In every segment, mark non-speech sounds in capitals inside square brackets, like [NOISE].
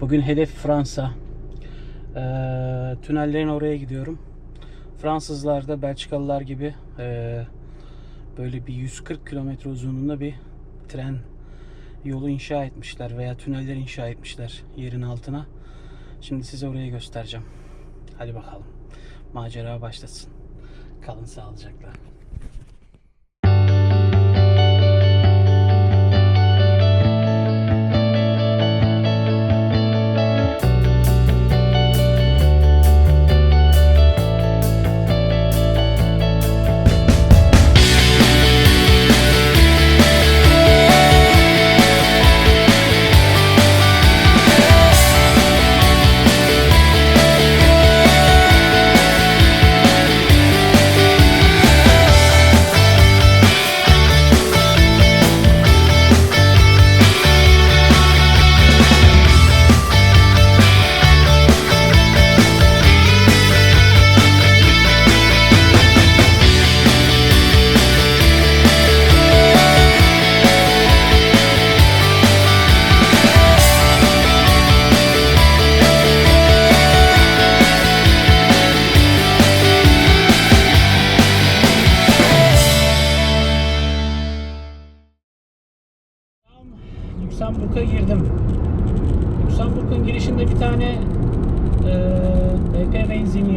Bugün hedef Fransa. Ee, tünellerin oraya gidiyorum. Fransızlar da Belçikalılar gibi ee, böyle bir 140 kilometre uzunluğunda bir tren yolu inşa etmişler veya tüneller inşa etmişler yerin altına. Şimdi size orayı göstereceğim. Hadi bakalım. Macera başlasın. Kalın sağlıcakla.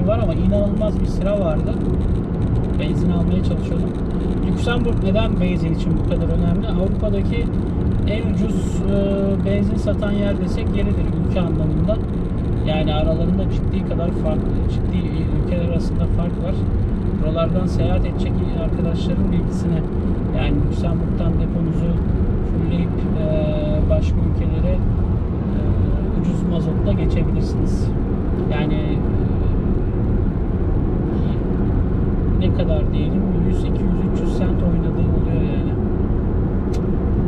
BP benzinliği var ama inanılmaz bir sıra vardı. Benzin almaya çalışıyordum. Lüksemburg neden benzin için bu kadar önemli? Avrupa'daki en ucuz e, benzin satan yer desek yeridir ülke anlamında. Yani aralarında ciddi kadar fark, ciddi ülkeler arasında fark var. Buralardan seyahat edecek arkadaşların bilgisine yani Lüksemburg'dan deponuzu fullleyip e, başka ülkelere e, ucuz mazotla geçebilirsiniz. Yani e, ne kadar diyelim 100, 200, 300 sent oynadığı oluyor yani.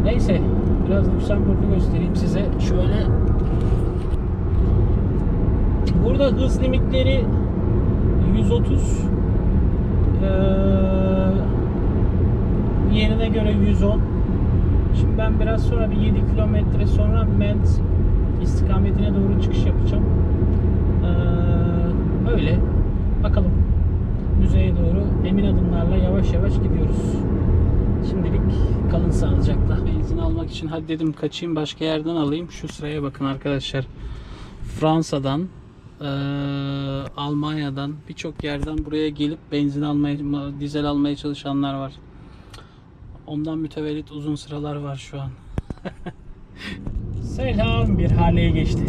Neyse biraz Lüksemburg'u göstereyim size. Şöyle Burada hız limitleri 130 ee, yerine göre 110 Şimdi ben biraz sonra bir 7 kilometre sonra Ment istikametine doğru çıkış yapacağım. Ee, öyle. Bakalım. Müzeye doğru emin adımlarla yavaş yavaş gidiyoruz. Şimdilik kalın sağlıcakla. Benzin almak için hadi dedim kaçayım başka yerden alayım. Şu sıraya bakın arkadaşlar. Fransa'dan eee, Almanya'dan birçok yerden buraya gelip benzin almaya, dizel almaya çalışanlar var. Ondan mütevellit uzun sıralar var şu an. [LAUGHS] Selam bir haleye geçti. [LAUGHS]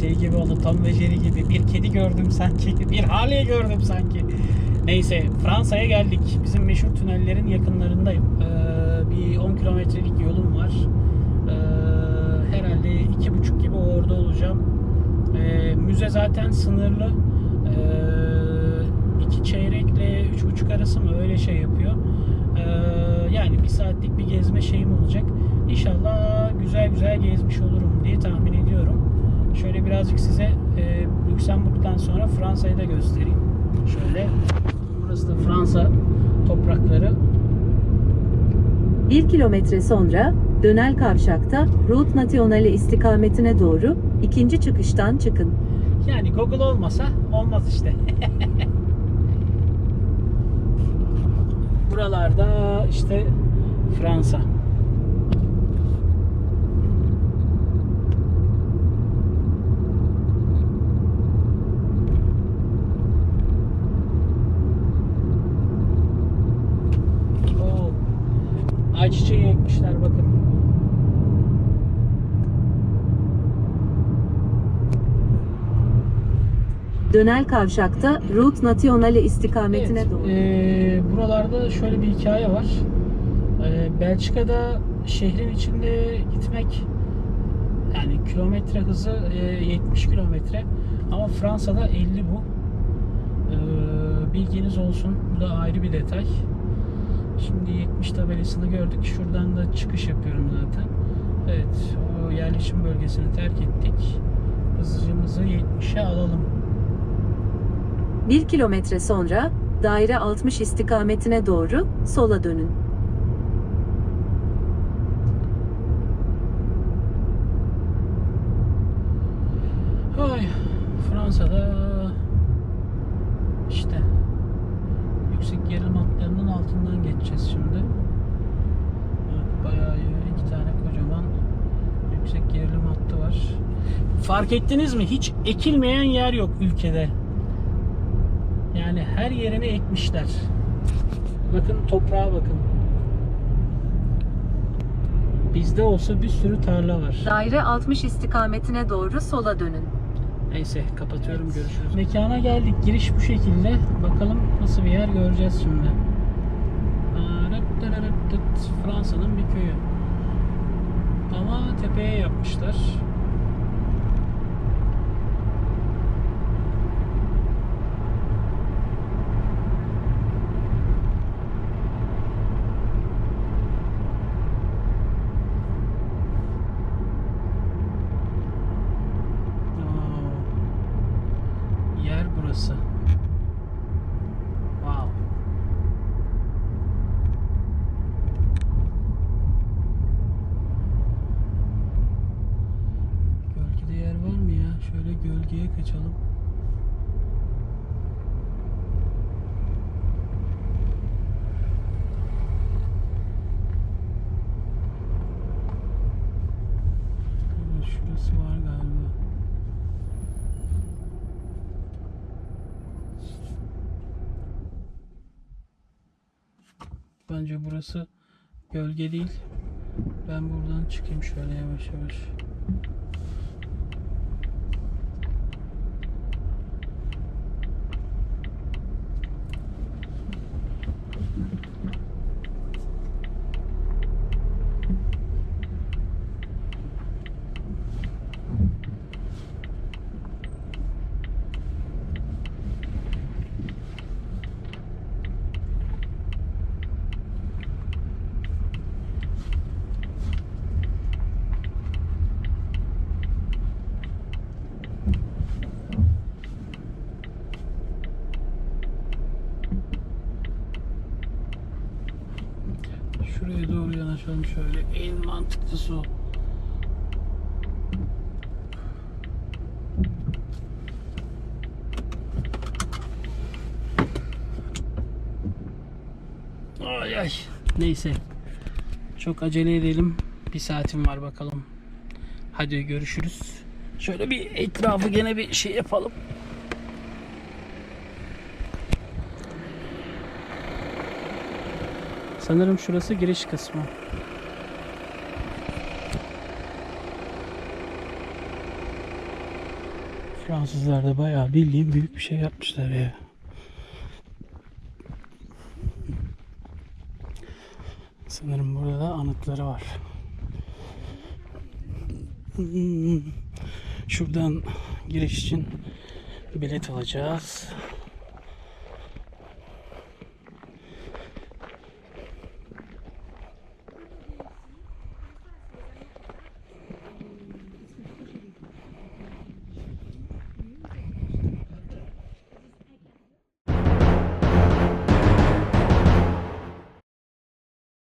şey gibi oldu Tom ve Jerry gibi bir kedi gördüm sanki [LAUGHS] bir hale gördüm sanki. Neyse Fransa'ya geldik. Bizim meşhur tünellerin yakınlarındayım. Ee, bir 10 kilometrelik yolum var. Ee, herhalde iki buçuk gibi orada olacağım. Ee, müze zaten sınırlı. Ee, iki çeyrekle üç buçuk arası mı öyle şey yapıyor. Ee, yani bir saatlik bir gezme şeyim olacak. İnşallah güzel güzel gezmiş olurum diye tahmin ediyorum. Şöyle birazcık size e, Lüksemburg'dan sonra Fransa'yı da göstereyim. Şöyle burası da Fransa toprakları. 1 kilometre sonra dönel kavşakta Route Nationale istikametine doğru ikinci çıkıştan çıkın. Yani Google olmasa olmaz işte. [LAUGHS] Buralarda işte Fransa. Ekmişler bakın. Dönel kavşakta Route Nationale istikametine Evet, doğru. eee, buralarda şöyle bir hikaye var. Eee, Belçika'da şehrin içinde gitmek yani kilometre hızı eee, 70 kilometre ama Fransa'da 50 bu. Eee, bilginiz olsun. Bu da ayrı bir detay. Şimdi 70 tabelasını gördük. Şuradan da çıkış yapıyorum zaten. Evet, o yerleşim bölgesini terk ettik. Hızıcımızı 70'e alalım. 1 kilometre sonra daire 60 istikametine doğru sola dönün. Ay, Fransa'da yüksek gerilim hatlarının altından geçeceğiz şimdi. Evet, bayağı iki tane kocaman yüksek gerilim hattı var. Fark ettiniz mi? Hiç ekilmeyen yer yok ülkede. Yani her yerine ekmişler. Bakın toprağa bakın. Bizde olsa bir sürü tarla var. Daire 60 istikametine doğru sola dönün. Neyse kapatıyorum görüşürüz. Mekana geldik. Giriş bu şekilde. Bakalım nasıl bir yer göreceğiz şimdi. Fransa'nın bir köyü. Ama tepeye yapmışlar. Aa, Yer burası. Wow. Gölgede yer var mı ya? Şöyle gölgeye kaçalım. Evet, şurası var galiba. Bence burası gölge değil. Ben buradan çıkayım şöyle yavaş yavaş. Şuraya doğru yanaşalım şöyle. En mantıklısı o. Ay ay. Neyse. Çok acele edelim. Bir saatim var bakalım. Hadi görüşürüz. Şöyle bir etrafı gene bir şey yapalım. Sanırım şurası giriş kısmı. Fransızlar da bayağı bildiğim büyük bir şey yapmışlar ya. Sanırım burada da anıtları var. Hmm. Şuradan giriş için bilet alacağız.